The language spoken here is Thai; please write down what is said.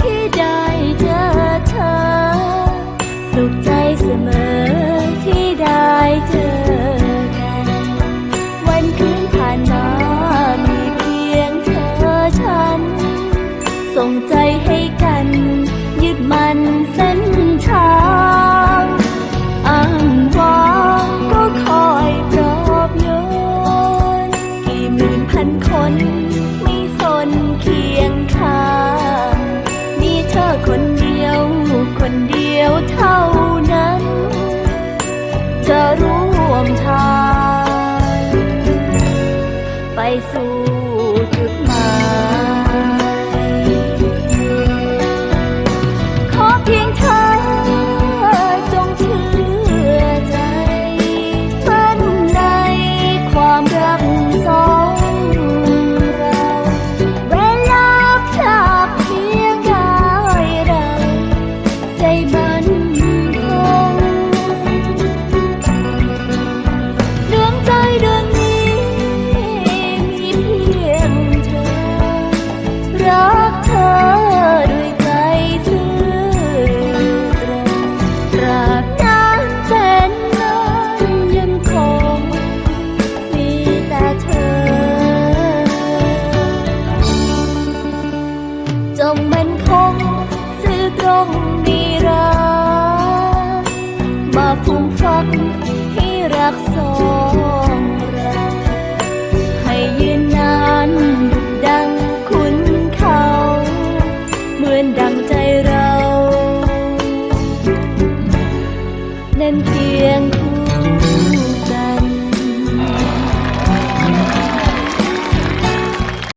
ที่ได้เจอเธอ สุขใจเสมอที่ได้เจอกัน วันคืนผ่านมามีเพียงเธอฉัน ส่งใจให้กัน ยึดมันเส้นทางอ้างว้างก็คอยปอบโยน กี่หมื่นพันคน ร่วมทาง ไปสู่ จงมันคงซื่อตรงมีรักมาฟุ้งฟักให้รักสองเราให้ยืนนานดังคุณเขา เหมือนดังใจเรานั้นเพียง